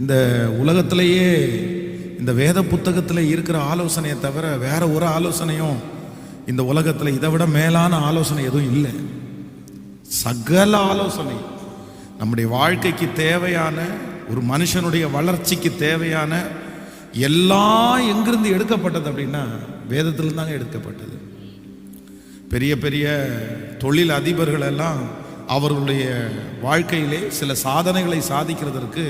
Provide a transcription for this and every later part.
இந்த உலகத்திலேயே இந்த வேத புத்தகத்தில் இருக்கிற ஆலோசனையை தவிர வேற ஒரு ஆலோசனையும் இந்த உலகத்தில் இதை விட மேலான ஆலோசனை எதுவும் இல்லை. சகல ஆலோசனை நம்முடைய வாழ்க்கைக்கு தேவையான ஒரு மனுஷனுடைய வளர்ச்சிக்கு தேவையான எல்லாம் எங்கிருந்து எடுக்கப்பட்டது அப்படின்னா வேதத்தில் தாங்க எடுக்கப்பட்டது. பெரிய பெரிய தொழில் அதிபர்கள் எல்லாம் அவர்களுடைய வாழ்க்கையிலே சில சாதனைகளை சாதிக்கிறதற்கு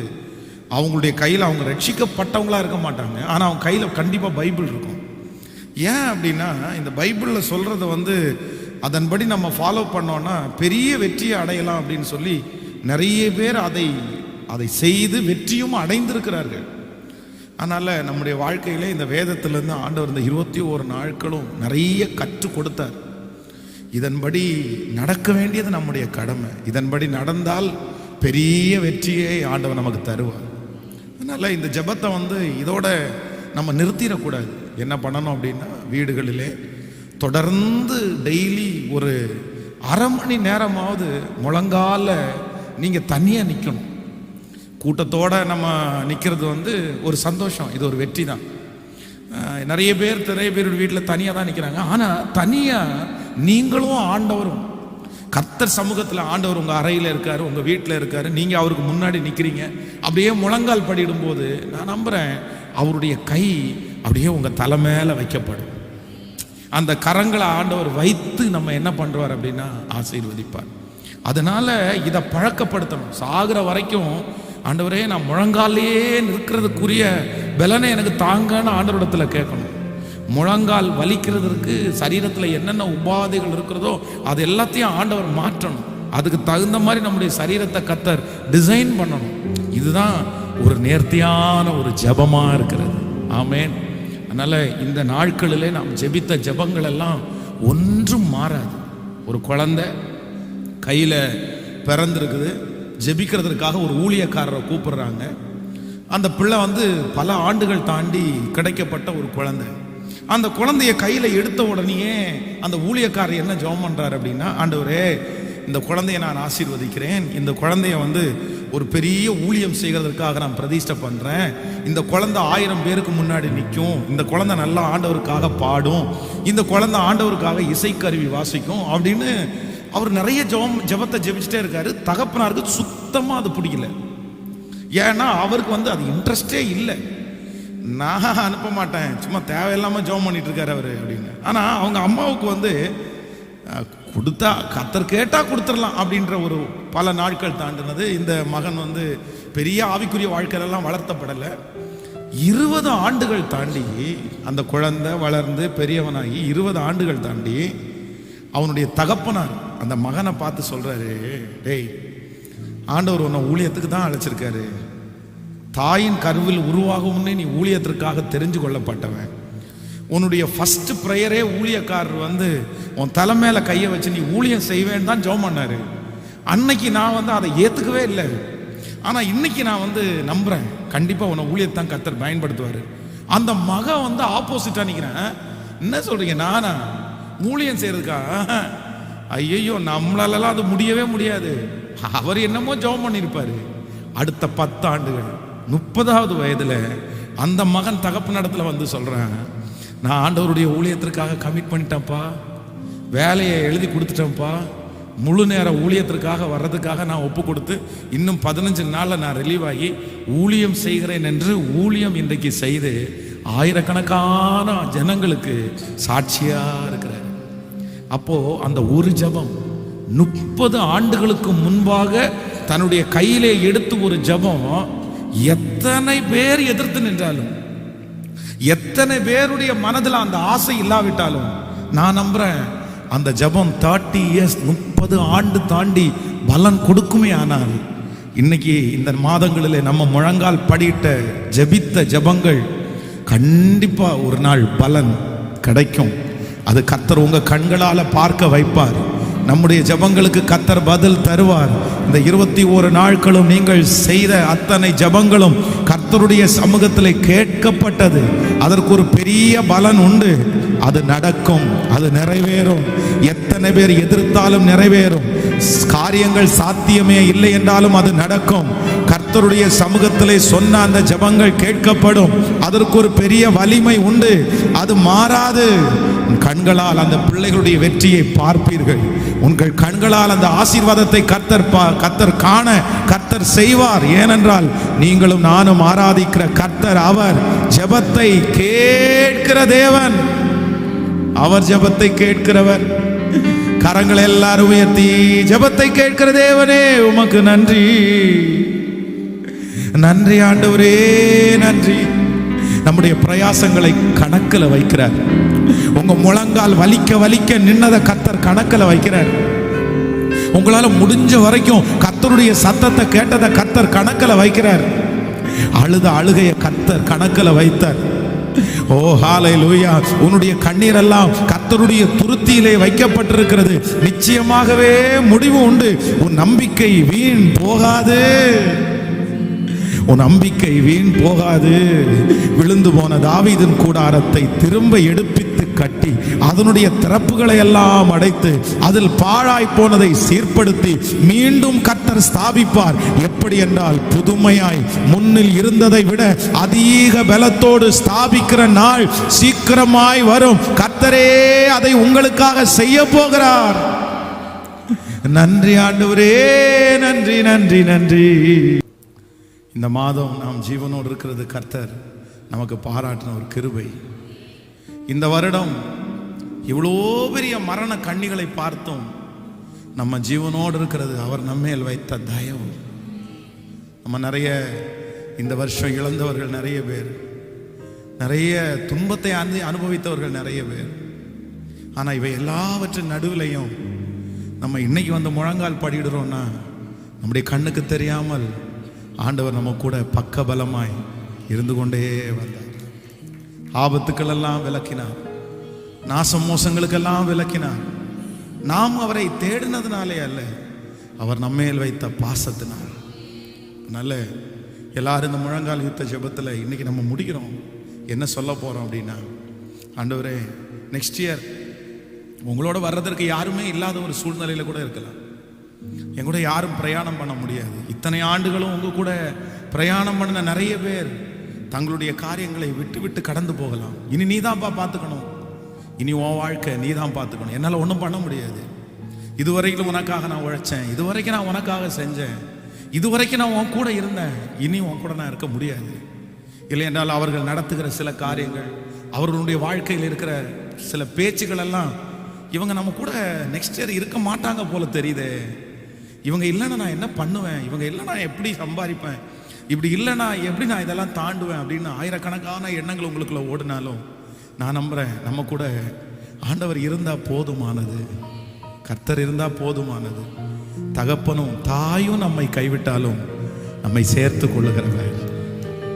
அவங்களுடைய கையில் அவங்க ரட்சிக்கப்பட்டவங்களா இருக்க மாட்டாங்க. ஆனால் அவங்க கையில் கண்டிப்பாக பைபிள் இருக்கும். ஏன் அப்படின்னா இந்த பைபிளில் சொல்கிறத வந்து அதன்படி நம்ம ஃபாலோ பண்ணோன்னா பெரிய வெற்றியை அடையலாம் அப்படின்னு சொல்லி நிறைய பேர் அதை அதை செய்து வெற்றியும் அடைந்திருக்கிறார்கள். அதனால் நம்முடைய வாழ்க்கையிலே இந்த வேதத்திலேருந்து ஆண்டவர் இந்த இருபத்தி ஓரு நாட்களும் நிறைய கற்றுக் கொடுத்தார். இதன்படி நடக்க வேண்டியது நம்முடைய கடமை. இதன்படி நடந்தால் பெரிய வெற்றியை ஆண்டவர் நமக்கு தருவார். அதனால் இந்த ஜெபத்தை வந்து இதோட நம்ம நிறுத்திடக்கூடாது. என்ன பண்ணணும் அப்படின்னா வீடுகளிலே தொடர்ந்து டெய்லி ஒரு அரை மணி நேரமாவது முழங்கால நீங்கள் தனியாக நிற்கணும் கூட்டத்தோட நம்ம நிற்கிறது வந்து ஒரு சந்தோஷம். இது ஒரு வெற்றி தான். நிறைய பேர் நிறைய பேர் வீட்டில் தனியாக தான் நிற்கிறாங்க ஆனால் தனியாக நீங்களும் ஆண்டவரும் கர்த்தர் சமூகத்தில் ஆண்டவர் உங்கள் அறையில் இருக்கார் உங்கள் வீட்டில் இருக்கார் நீங்கள் அவருக்கு முன்னாடி நிற்கிறீங்க அப்படியே முழங்கால் படிடும்போது நான் நம்புகிறேன் அவருடைய கை அப்படியே உங்கள் தலை மேலே வைக்கப்படும். அந்த கரங்களை ஆண்டவர் வைத்து நம்ம என்ன பண்ணுவார் அப்படின்னா ஆசீர்வதிப்பார். அதனால் இதை பழக்கப்படுத்தணும். சாகிற வரைக்கும் ஆண்டவரே நான் முழங்காலேயே நிற்கிறதுக்குரிய பலனை எனக்கு தாங்கன்னு ஆண்டவரிடத்தில் கேட்கணும். முழங்கால் வலிக்கிறதுக்கு சரீரத்தில் என்னென்ன உபாதைகள் இருக்கிறதோ அது எல்லாத்தையும் ஆண்டவர் மாற்றணும். அதுக்கு தகுந்த மாதிரி நம்முடைய சரீரத்தை கத்தர் டிசைன் பண்ணணும். இதுதான் ஒரு நேர்த்தியான ஒரு ஜபமாக இருக்கிறது. ஆமேன். அதனால் இந்த நாட்களிலே நாம் ஜெபித்த ஜபங்கள் எல்லாம் ஒன்றும் மாறாது. ஒரு குழந்தை கையில் பிறந்திருக்குது. ஜெபிக்கிறதுக்காக ஒரு ஊழியக்காரரை கூப்பிடுறாங்க. அந்த பிள்ளை வந்து பல ஆண்டுகள் தாண்டி கிடைக்கப்பட்ட ஒரு குழந்தை. அந்த குழந்தைய கையில் எடுத்த உடனேயே அந்த ஊழியக்காரர் என்ன ஜெபம் பண்ணுறாரு அப்படின்னா ஆண்டவரே இந்த குழந்தைய நான் ஆசீர்வதிக்கிறேன். இந்த குழந்தைய வந்து ஒரு பெரிய ஊழியம் செய்கிறதற்காக நான் பிரதிஷ்டை பண்ணுறேன் இந்த குழந்தை ஆயிரம் பேருக்கு முன்னாடி நிற்கும். இந்த குழந்தை நல்லா ஆண்டவருக்காக பாடும். இந்த குழந்தை ஆண்டவருக்காக இசைக்கருவி வாசிக்கும். அப்படின்னு அவர் நிறைய ஜெபம் ஜெபத்தை ஜெபிச்சுட்டே இருக்காரு. தகப்பனாருக்கு சுத்தமாக அது பிடிக்கல. ஏன்னா அவருக்கு வந்து அது இன்ட்ரெஸ்டே இல்லை. நான் அனுப்ப மாட்டேன். சும்மா தேவையில்லாமல் ஜோம் பண்ணிட்டு இருக்காரு அவர் அப்படின்னு. ஆனால் அவங்க அம்மாவுக்கு வந்து கொடுத்தா கத்தர் கேட்டால் கொடுத்துடலாம் அப்படின்ற ஒரு பல நாட்கள் தாண்டினது. இந்த மகன் வந்து பெரிய ஆவிக்குரிய வாழ்க்கையிலலாம் வளர்த்தப்படலை. இருபது ஆண்டுகள் தாண்டி அந்த குழந்தை வளர்ந்து பெரியவனாகி இருபது ஆண்டுகள் தாண்டி அவனுடைய தகப்பனார் அந்த மகனை பார்த்து சொல்கிறாரு டேய் ஆண்டவர் உன்னை ஊழியத்துக்கு தான் அழைச்சிருக்காரு. தாயின் கருவில் உருவாகும்னே நீ ஊழியத்திற்காக தெரிஞ்சு கொள்ளப்பட்டவன். உன்னுடைய ஃபர்ஸ்ட் ப்ரேயரே ஊழியக்காரர் வந்து உன் தலை மேலே கையை வச்சு நீ ஊழியம் செய்வேன்னு தான் ஜெபம் பண்ணார். அன்னைக்கு நான் வந்து அதை ஏற்றுக்கவே இல்லை. ஆனால் இன்னைக்கு நான் வந்து நம்புகிறேன் கண்டிப்பாக உன்னை ஊழியத்தான் கத்தர் பயன்படுத்துவார். அந்த மகன் வந்து ஆப்போசிட்டாக நிற்கிறேன் என்ன சொல்கிறீங்க நானா? ஊழியம் செய்கிறதுக்கா ஐயோ நம்மளாலலாம் அது முடியவே முடியாது. அவர் என்னமோ ஜெபம் பண்ணியிருப்பார் அடுத்த பத்து ஆண்டுகள் முப்பதாவது வயதில் அந்த மகன் தகப்பு நடத்துல வந்து சொல்கிறேன் நான் ஆண்டவருடைய ஊழியத்திற்காக கமிட் பண்ணிட்டேன்ப்பா. வேலையை எழுதி கொடுத்துட்டேன்ப்பா. முழு நேர ஊழியத்திற்காக வர்றதுக்காக நான் ஒப்பு கொடுத்து இன்னும் பதினஞ்சு நாளில் நான் ரிலீவ் ஆகி ஊழியம் செய்கிறேன் என்று ஊழியம் இன்றைக்கு செய்து ஆயிரக்கணக்கான ஜனங்களுக்கு சாட்சியாக இருக்கிறார். அப்போது அந்த ஒரு ஜெபம் முப்பது ஆண்டுகளுக்கு முன்பாக தன்னுடைய கையிலே எடுத்து ஒரு ஜெபம் எத்தனை பேர் எதிர்த்து நின்றாலும் எத்தனை பேருடைய மனதில் அந்த ஆசை இல்லாவிட்டாலும் நான் நம்புறேன் அந்த ஜெபம் தேர்ட்டி இயர்ஸ் முப்பது ஆண்டு தாண்டி பலன் கொடுக்குமே ஆனால் இன்னைக்கு இந்த மாதங்களில் நம்ம முழங்கால் படியிட்ட ஜெபித்த ஜெபங்கள் கண்டிப்பாக ஒரு நாள் பலன் கிடைக்கும். அது கத்தர் உங்கள் கண்களால் பார்க்க வைப்பார். நம்முடைய ஜெபங்களுக்கு கத்தர் பதில் தருவார். இந்த இருபத்தி ஓரு நாட்களும் நீங்கள் செய்த அத்தனை ஜெபங்களும் கர்த்தருடைய சமூகத்தில் கேட்கப்பட்டது. அதற்கு ஒரு பெரிய பலன் உண்டு. அது நடக்கும் அது நிறைவேறும். எத்தனை பேர் எதிர்த்தாலும் நிறைவேறும். காரியங்கள் சாத்தியமே இல்லை என்றாலும் அது நடக்கும். கர்த்தருடைய சமூகத்திலே சொன்ன அந்த ஜெபங்கள் கேட்கப்படும். அதற்கு ஒரு பெரிய வலிமை உண்டு. அது மாறாது. கண்களால் அந்த பிள்ளைகளுடைய வெற்றியை பார்ப்பீர்கள். உங்கள் கண்களால் அந்த ஆசீர்வாதத்தை கர்த்தர் பா கர்த்தர் காண கர்த்தர் செய்வார். ஏனென்றால் நீங்களும் நானும் ஆராதிக்கிற கர்த்தர் அவர். ஜெபத்தை கேட்கிற தேவன். அவர் ஜபத்தை கேட்கிறவர். கரங்களை எல்லாரும் உயர்த்தி ஜபத்தை கேட்கிற தேவனே உமக்கு நன்றி. நன்றி ஆண்டவரே நன்றி. நம்முடைய பிரயாசங்களை கணக்கில் வைக்கிறார். உங்க முழங்கால் வலிக்க வலிக்க நின்னதை கத்தர் கணக்கில் வைக்கிறார். உங்களால முடிஞ்ச வரைக்கும் கத்தருடைய சத்தத்தை கேட்டதை கத்தர் கணக்கில் வைக்கிறார். அழுத அழுகைய கத்தர் கணக்கில் வைத்தார். ஓ ஹாலை லூயா உன்னுடைய கண்ணீர் எல்லாம் கத்தருடைய துருத்தியிலே வைக்கப்பட்டிருக்கிறது. நிச்சயமாகவே முடிவு உண்டு. உன் நம்பிக்கை வீண் போகாது. உன் நம்பிக்கை வீண் போகாது. விழுந்து போன தாவீதின் கூடாரத்தை திரும்ப எடுப்பித்து கட்டி அதனுடைய திறப்புகளை எல்லாம் அடைத்து அதில் பாழாய் போனதை சீர்படுத்தி மீண்டும் கத்தர் ஸ்தாபிப்பார். எப்படி என்றால் புதுமையாய் முன்னில் இருந்ததை விட அதிக பலத்தோடு ஸ்தாபிக்கிற நாள் சீக்கிரமாய் வரும். கத்தரே அதை உங்களுக்காக செய்ய போகிறார். நன்றி ஆண்டவரே நன்றி நன்றி நன்றி. இந்த மாதம் நாம் ஜீவனோடு இருக்கிறது கர்த்தர் நமக்கு பாராட்டின ஒரு கிருபை. இந்த வருடம் இவ்வளோ பெரிய மரண கண்ணிகளை பார்த்தோம் நம்ம ஜீவனோடு இருக்கிறது அவர் நம்மேல் வைத்த தயவு. நம்ம நிறைய இந்த வருஷம் இழந்தவர்கள் நிறைய பேர் நிறைய துன்பத்தை அனு அனுபவித்தவர்கள் நிறைய பேர். ஆனால் இவை எல்லாவற்றின் நடுவிலையும் நம்ம இன்னைக்கு வந்து முழங்கால் படிடுறோம்னா நம்முடைய கண்ணுக்கு தெரியாமல் ஆண்டவர் நம்ம கூட பக்கபலமாய் இருந்து கொண்டே வந்தார். ஆபத்துக்களெல்லாம் விளக்கினார். நாச மோசங்களுக்கெல்லாம் விளக்கினார். நாம் அவரை தேடினதுனாலே அல்ல அவர் நம்மேல் வைத்த பாசத்தினால். நல்ல எல்லாரும் இந்த முழங்கால் யுத்த ஜெபத்தில் இன்னைக்கு நம்ம முடிக்கிறோம். என்ன சொல்ல போகிறோம் அப்படின்னா ஆண்டவரே நெக்ஸ்ட் இயர் உங்களோட வர்றதற்கு யாருமே இல்லாத ஒரு சூழ்நிலையில் கூட இருக்கலாம். என் கூட யாரும் பிரயாணம் பண்ண முடியாது. இத்தனை ஆண்டுகளும் உங்க கூட பிரயாணம் பண்ண நிறைய பேர் தங்களுடைய காரியங்களை விட்டு விட்டு கடந்து போகலாம். இனி நீ தான்ப்பா பார்த்துக்கணும். இனி உன் வாழ்க்கை நீ தான் பார்த்துக்கணும். என்னால் ஒன்றும் பண்ண முடியாது. இதுவரைக்கும் உனக்காக நான் உழைச்சேன். இதுவரைக்கும் நான் உனக்காக செஞ்சேன். இதுவரைக்கும் நான் உன் கூட இருந்தேன். இனி உன் கூட நான் இருக்க முடியாது. இல்லை என்றால் அவர்கள் நடத்துகிற சில காரியங்கள் அவர்களுடைய வாழ்க்கையில் இருக்கிற சில பேச்சுகள் எல்லாம் இவங்க நம்ம கூட நெக்ஸ்ட் இயர் இருக்க மாட்டாங்க போல தெரியுதே. இவங்க இல்லைன்னா நான் என்ன பண்ணுவேன்? இவங்க இல்லைனா நான் எப்படி சம்பாதிப்பேன்? இப்படி இல்லைனா எப்படி நான் இதெல்லாம் தாண்டுவேன் அப்படின்னு ஆயிரக்கணக்கான எண்ணங்கள் உங்களுக்குள்ள ஓடினாலும் நான் நம்புறேன் நம்ம கூட ஆண்டவர் இருந்தால் போதுமானது. கர்த்தர் இருந்தால் போதுமானது. தகப்பனும் தாயும் நம்மை கைவிட்டாலும் நம்மை சேர்த்து கொள்ளுகிறவர்.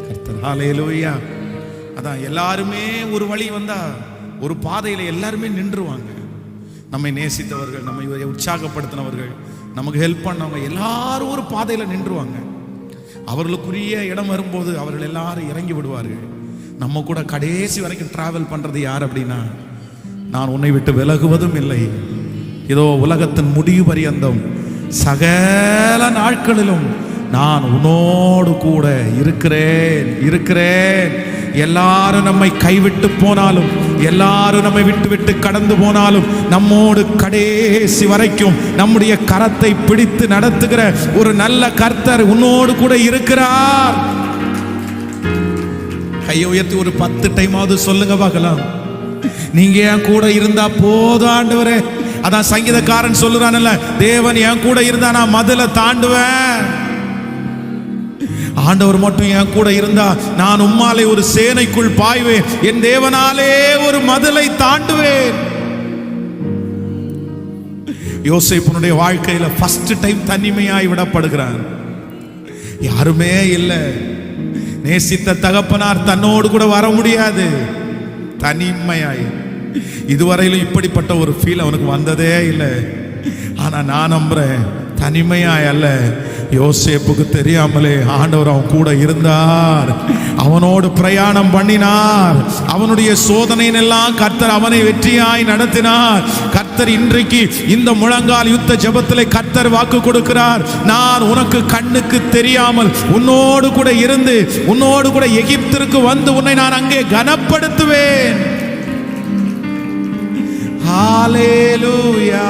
கர்த்தர் அதான் எல்லாருமே ஒரு வழி வந்தால் ஒரு பாதையில் எல்லாருமே நின்றுவாங்க. நம்மை நேசித்தவர்கள் நம்மை உற்சாகப்படுத்தினவர்கள் நமக்கு ஹெல்ப் பண்ணவங்க எல்லாரும் ஒரு பாதையில் நின்றுவாங்க. அவர்களுக்குரிய இடம் வரும்போது அவர்கள் எல்லாரும் இறங்கி விடுவார்கள். நம்ம கூட கடைசி வரைக்கும் டிராவல் பண்ணுறது யார் அப்படின்னா நான் உன்னை விட்டு விலகுவதும் இல்லை. இதோ உலகத்தின் முடிவு பரியந்தம். சகல நாட்களிலும் நான் உன்னோடு கூட இருக்கிறேன் இருக்கிறேன். எல்லாரும் நம்மை கைவிட்டு போனாலும் எல்லாரும் நம்மை விட்டு விட்டு கடந்து போனாலும் நம்மோடு கடைசி வரைக்கும் நம்முடைய கரத்தை பிடித்து நடத்துகிற ஒரு நல்ல கர்த்தர் உன்னோடு கூட இருக்கிறார். கையை உயர்த்தி ஒரு பத்து டைமாவது சொல்லுங்க பார்க்கலாம். நீங்க என் கூட இருந்தா போதும் அதான் சங்கீதக்காரன் சொல்லுறான்ல தேவன் என் கூட இருந்தா நான் மதுல தாண்டுவேன். ஆண்டவர் மட்டும் என் கூட இருந்தா நான் உம்மாலே ஒரு சேனைக்குள் பாய்வேன். என் தேவனாலே ஒரு மதிலை தாண்டுவேன். யோசிப்பனுடைய வாழ்க்கையில ஃபர்ஸ்ட் டைம் தனிமையாய் விடப்படுகிறான் யாருமே இல்லை. நேசித்த தகப்பனார் தன்னோடு கூட வர முடியாது. தனிமையாய். இதுவரையிலும் இப்படிப்பட்ட ஒரு ஃபீல் அவனுக்கு வந்ததே இல்லை. ஆனா நான் நம்புறேன் தனிமையாய் அல்ல யோசேப்புக்கு தெரியாமலே ஆண்டவர் அவன் கூட இருந்தார். அவனோடு பிரயாணம் பண்ணினார். அவனுடைய சோதனையின் எல்லாம் கர்த்தர் அவனை வெற்றியாய் நடத்தினார். கர்த்தர் இன்றைக்கு இந்த முழங்கால் யுத்த ஜபத்தில் கர்த்தர் வாக்கு கொடுக்கிறார். நான் உனக்கு கண்ணுக்கு தெரியாமல் உன்னோடு கூட இருந்து உன்னோடு கூட எகிப்திற்கு வந்து உன்னை நான் அங்கே கனப்படுத்துவேன். ஹalleluya.